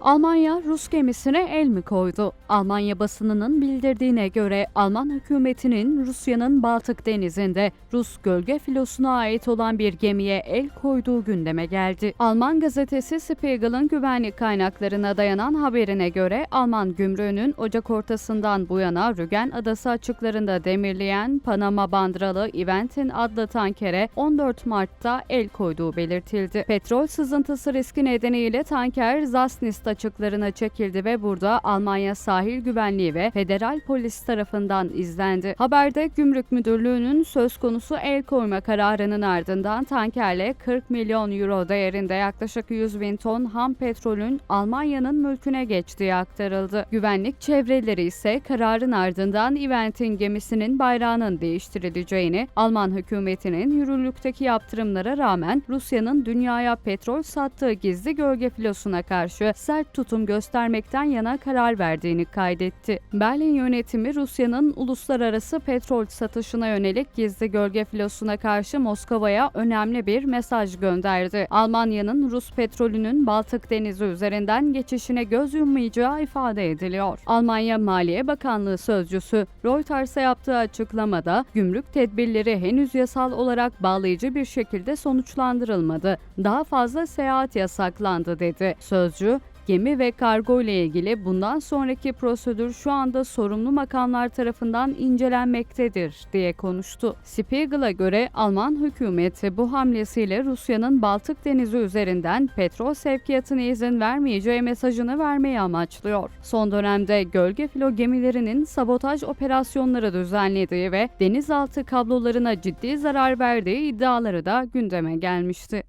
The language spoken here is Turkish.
Almanya Rus gemisine el mi koydu? Almanya basınının bildirdiğine göre Alman hükümetinin Rusya'nın Baltık denizinde Rus gölge filosuna ait olan bir gemiye el koyduğu gündeme geldi. Alman gazetesi Spiegel'ın güvenlik kaynaklarına dayanan haberine göre Alman gümrüğünün Ocak ortasından bu yana Rügen Adası açıklarında demirleyen Panama bandıralı Eventin adlı tankere 14 Mart'ta el koyduğu belirtildi. Petrol sızıntısı riski nedeniyle tanker Zasnist açıklarına çekildi ve burada Almanya Sahil Güvenliği ve Federal Polis tarafından izlendi. Haberde Gümrük Müdürlüğü'nün söz konusu el koyma kararının ardından tankerle 40 milyon euro değerinde yaklaşık 100 bin ton ham petrolün Almanya'nın mülküne geçtiği aktarıldı. Güvenlik çevreleri ise kararın ardından Eventin gemisinin bayrağının değiştirileceğini, Alman hükümetinin yürürlükteki yaptırımlara rağmen Rusya'nın dünyaya petrol sattığı gizli gölge filosuna karşı sert tutum göstermekten yana karar verdiğini kaydetti. Berlin yönetimi Rusya'nın uluslararası petrol satışına yönelik gizli gölge filosuna karşı Moskova'ya önemli bir mesaj gönderdi. Almanya'nın Rus petrolünün Baltık Denizi üzerinden geçişine göz yummayacağı ifade ediliyor. Almanya Maliye Bakanlığı sözcüsü Reuters'a yaptığı açıklamada gümrük tedbirleri henüz yasal olarak bağlayıcı bir şekilde sonuçlandırılmadı. Daha fazla seyahat yasaklandı dedi. Sözcü gemi ve kargo ile ilgili bundan sonraki prosedür şu anda sorumlu makamlar tarafından incelenmektedir diye konuştu. Spiegel'a göre Alman hükümeti bu hamlesiyle Rusya'nın Baltık Denizi üzerinden petrol sevkiyatına izin vermeyeceği mesajını vermeyi amaçlıyor. Son dönemde gölge filo gemilerinin sabotaj operasyonları düzenlediği ve denizaltı kablolarına ciddi zarar verdiği iddiaları da gündeme gelmişti.